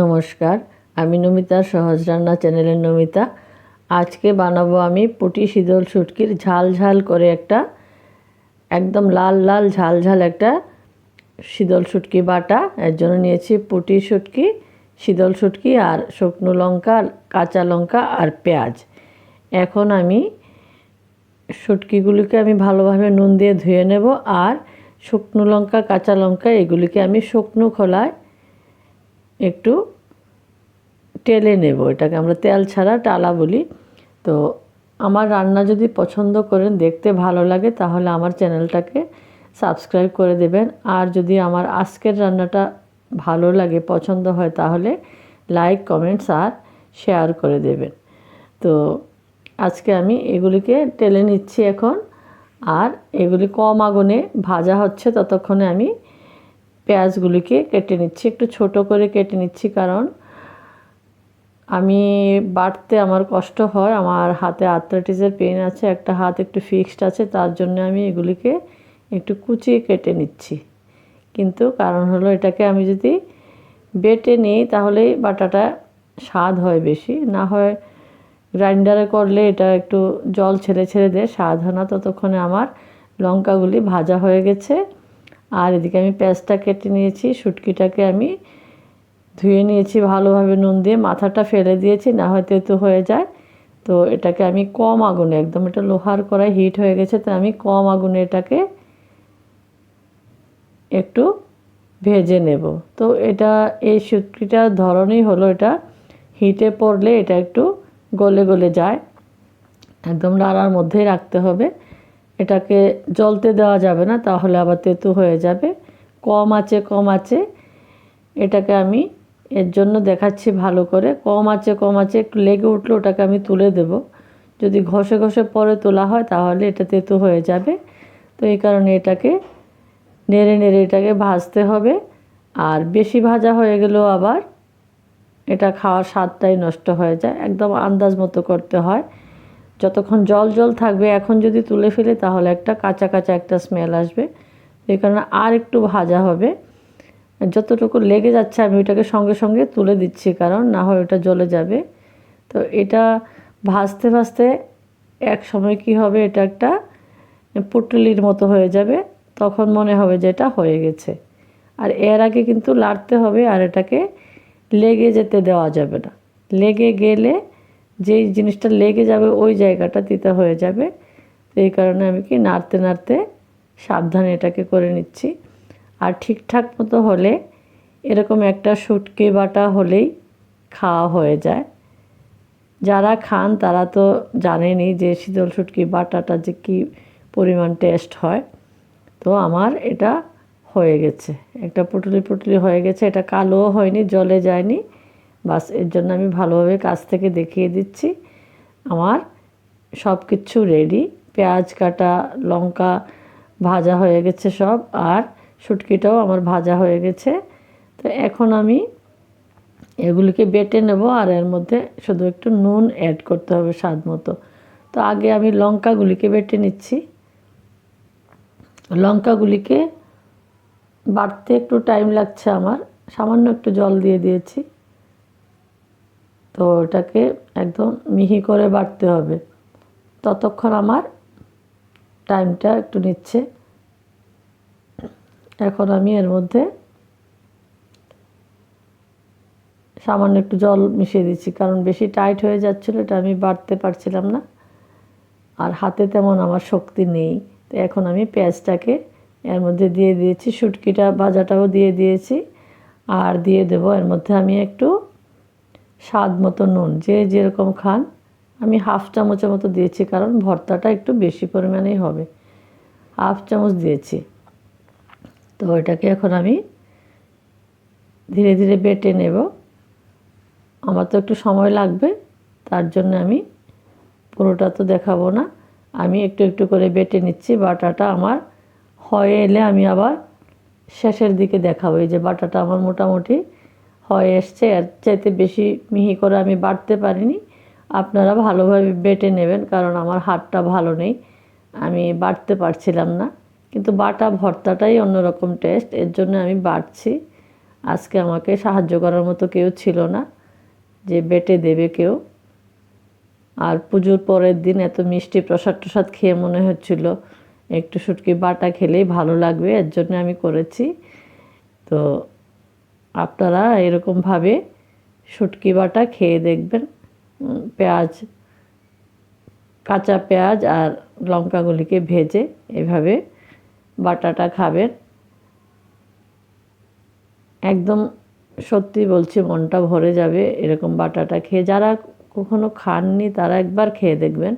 নমস্কার, আমি নমিতা সহজ রান্না চ্যানেলের নমিতা। আজকে বানাবো আমি পুটি শীতল শুটকির ঝাল ঝাল করে একটা, একদম লাল লাল ঝাল ঝাল একটা শীতল শুটকি বাটা। এর জন্য নিয়েছি পুটি শুটকি, শীতল শুটকি আর শুকনো লঙ্কা, কাঁচা লঙ্কা আর পেঁয়াজ। এখন আমি শুটকিগুলিকে আমি ভালোভাবে নুন দিয়ে ধুয়ে নেব আর শুকনো লঙ্কা, কাঁচা লঙ্কা এগুলিকে আমি শুকনো খোলায় একটু টেলে নেব। এটাকে আমরা তেল ছাড়া টালা বলি। তো আমার রান্না যদি পছন্দ করেন, দেখতে ভালো লাগে, তাহলে আমার চ্যানেলটাকে সাবস্ক্রাইব করে দেবেন। আর যদি আমার আজকের রান্নাটা ভালো লাগে, পছন্দ হয়, তাহলে লাইক, কমেন্টস আর শেয়ার করে দেবেন। তো আজকে আমি এগুলিকে টেলে নিচ্ছি এখন। আর এগুলি কম আগুনে ভাজা হচ্ছে, ততক্ষণে আমি পেঁয়াজগুলিকে কেটে নিচ্ছি। একটু ছোট করে কেটে নিচ্ছি কারণ আমি বাটতে আমার কষ্ট হয়, আমার হাতে আর্থ্রাইটিসের পেন আছে, একটা হাত একটু ফিক্সড আছে, তার জন্য আমি এগুলিকে একটু কুচিয়ে কেটে নিচ্ছি। কিন্তু কারণ হলো এটাকে আমি যদি বেটে নিই তাহলে বাটাটা স্বাদ হয় বেশি। না হয় গ্রাইন্ডারে করলে এটা একটু জল ছেড়ে ছেড়ে দেয়, স্বাদ হয় না। ততক্ষণে আমার লঙ্কাগুলি ভাজা হয়ে গেছে। আর এদিকে আমি পেঁয়াজটা কেটে নিয়েছি, শুটকিটাকে আমি ধুয়ে নিয়েছি ভালোভাবে নুন দিয়ে। মাথাটা ফেলে দিয়েছি, না হয়তো তো হয়ে যায়। তো এটাকে আমি কম আগুনে, একদম এটা লোহার কড়াই হিট হয়ে গেছে, তো আমি কম আগুনে এটাকে একটু ভেজে নেব। তো এটা, এই শুটকিটার ধরনই হলো এটা, হিটে পড়লে এটা একটু গলে গলে যায়। একদম নাড়ার মধ্যেই রাখতে হবে। এটাকে জলতে দেওয়া যাবে না, তাহলে আবার তেতো হয়ে যাবে। কম আছে কম আছে। এটাকে আমি এর জন্য দেখাচ্ছি ভালো করে। কম আছে কম আছে, একটু লেগে উঠলে ওটাকে আমি তুলে দেব। যদি ঘষে ঘষে পরে তোলা হয়, তাহলে এটা তেতো হয়ে যাবে। তো এই কারণে এটাকে নেড়ে নেড়ে এটাকে ভাজতে হবে। আর বেশি ভাজা হয়ে গেলেও আবার এটা খাওয়ার স্বাদটাই নষ্ট হয়ে যায়। একদম আন্দাজ মতো করতে হয়। যতক্ষণ জল জল থাকবে, এখন যদি তুলে ফেলে তাহলে একটা কাঁচা কাঁচা একটা স্মেল আসবে। এই কারণে আর একটু ভাজা হবে। যতটুকু লেগে যাচ্ছে আমি ওইটাকে সঙ্গে সঙ্গে তুলে দিচ্ছি, কারণ না হয় ওটা জ্বলে যাবে। তো এটা ভাজতে ভাজতে এক সময় কি হবে, এটা একটা পুটলির মতো হয়ে যাবে, তখন মনে হবে যে এটা হয়ে গেছে। আর এর আগে কিন্তু লাড়তে হবে আর এটাকে লেগে যেতে দেওয়া যাবে না। লেগে গেলে যেই জিনিসটা লেগে যাবে ওই জায়গাটা তিতা হয়ে যাবে। তো এই কারণে আমি কি নাড়তে নাড়তে সাবধানে এটাকে করে নিচ্ছি। আর ঠিকঠাক মতো হলে এরকম একটা শুটকি বাটা হলেই খাওয়া হয়ে যায়। যারা খান তারা তো জানেনই যে শীতল শুটকি বাটাটা যে কী পরিমাণ টেস্ট হয়। তো আমার এটা হয়ে গেছে। একটা পুটলি পুটুলি হয়ে গেছে। এটা কালোও হয়নি, জলে যায়নি। বাস, এর জন্য আমি ভালোভাবে কাছ থেকে দেখিয়ে দিচ্ছি। আমার সব কিছু রেডি পেঁয়াজ, কাটা, লঙ্কা ভাজা হয়ে গেছে সব, আর শুটকিটাও আমার ভাজা হয়ে গেছে। তো এখন আমি এগুলিকে বেটে নেব, আর এর মধ্যে শুধু একটু নুন অ্যাড করতে হবে স্বাদ মতো। তো আগে আমি লঙ্কাগুলিকে বেটে নিচ্ছি। লঙ্কাগুলিকে বাড়তে একটু টাইম লাগছে আমার। সামান্য একটু জল দিয়ে দিয়েছি। তো ওটাকে একদম মিহি করে বাটতে হবে। ততক্ষণ আমার টাইমটা একটু নিচ্ছে। এখন আমি এর মধ্যে সামান্য একটু জল মিশিয়ে দিচ্ছি, কারণ বেশি টাইট হয়ে যাচ্ছিল এটা আমি বাড়তে পারছিলাম না। আর হাতে তেমন আমার শক্তি নেই। তো এখন আমি পেঁয়াজটাকে এর মধ্যে দিয়ে দিয়েছি, শুটকিটা ভাজাটাও দিয়ে দিয়েছি। আর দিয়ে দেবো এর মধ্যে আমি একটু স্বাদ মতো নুন, যে যেরকম খান। আমি হাফ চামচের মতো দিয়েছি, কারণ ভর্তাটা একটু বেশি পরিমাণেই হবে। হাফ চামচ দিয়েছি। তো ওইটাকে এখন আমি ধীরে ধীরে বেটে নেব। আমার তো একটু সময় লাগবে, তার জন্য আমি পুরোটা তো দেখাবো না। আমি একটু একটু করে বেটে নিচ্ছি, বাটাটা আমার হয়ে এলে আমি আবার শেষের দিকে দেখাবো। এই যে বাটাটা আমার মোটামুটি হয়ে এসছে। এর চাইতে বেশি মিহি করে আমি বাটতে পারিনি। আপনারা ভালোভাবে বেটে নেবেন, কারণ আমার হাতটা ভালো নেই। আমি বাটতে পারছিলাম না। কিন্তু বাটা ভর্তাটাই অন্যরকম টেস্ট এর জন্য আমি বাড়ছি। আজকে আমাকে সাহায্য করার মতো কেউ ছিল না যে বেটে দেবে কেউ। আর পুজোর পরের দিন এত মিষ্টি প্রসাদ টসাদ খেয়ে মনে হচ্ছিল, একটু শুটকি বাটা খেলেই ভালো লাগবে, এর জন্য আমি করেছি। তো আপনারা এরকমভাবে শুটকি বাটা খেয়ে দেখবেন। পেঁয়াজ, কাঁচা পেঁয়াজ আর লঙ্কাগুলিকে ভেজে এভাবে বাটাটা খাবেন। একদম সত্যি বলছি, মনটা ভরে যাবে এরকম বাটাটা খেয়ে। যারা কখনো খাননি, তারা একবার খেয়ে দেখবেন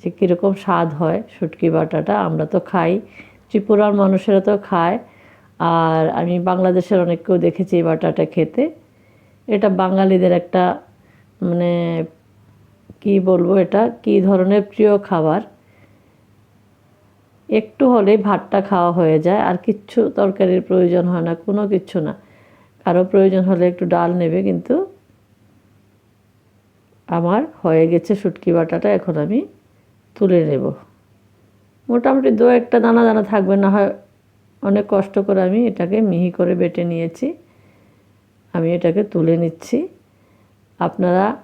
যে কীরকম স্বাদ হয় শুটকি বাটাটা। আমরা তো খাই, ত্রিপুরার মানুষেরা তো খায়। আর আমি বাংলাদেশের অনেককেও দেখেছি এই বাটাটা খেতে। এটা বাঙালিদের একটা মানে কি বলব এটা? কি ধরনের প্রিয় খাবার? একটু হলেই ভাতটা খাওয়া হয়ে যায়, আর কিচ্ছু তরকারির প্রয়োজন হয় না, কোনো কিচ্ছু না। কারও প্রয়োজন হলে একটু ডাল নেবে, কিন্তু আমার হয়ে গেছে শুটকি বাটাটা, এখন আমি তুলে নেব। মোটামুটি দু একটা দানা দানা থাকবে, না হয় অনেক কষ্ট করে আমি এটাকে মিহি করে বেটে নিয়েছি। আমি এটাকে তুলে নিচ্ছি। আপনারা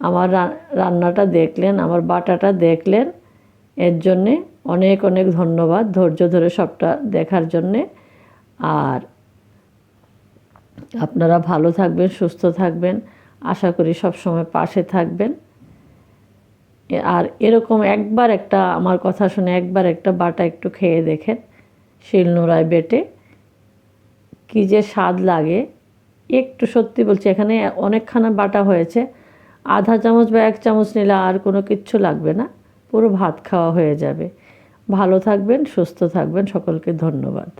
আমার রান্নাটা দেখলেন, আমার বাটাটা দেখলেন। এর জন্যে অনেক অনেক ধন্যবাদ ধৈর্য ধরে সবটা দেখার জন্যে। আর আপনারা ভালো থাকবেন, সুস্থ থাকবেন। আশা করি সব সময় পাশে থাকবেন। আর এরকম একবার একটা, আমার কথা শুনে একবার একটা বাটা একটু খেয়ে দেখেন। শিলনোড়ায় বেটে। কী যে স্বাদ লাগে। একটু সত্যি বলছি, এখানে অনেকখানা বাটা হয়েছে। আধা চামচ বা এক চামচ নিলে আর কোনো কিচ্ছু লাগবে না। পুরো ভাত খাওয়া হয়ে যাবে। ভালো থাকবেন, সুস্থ থাকবেন, সকলকে ধন্যবাদ।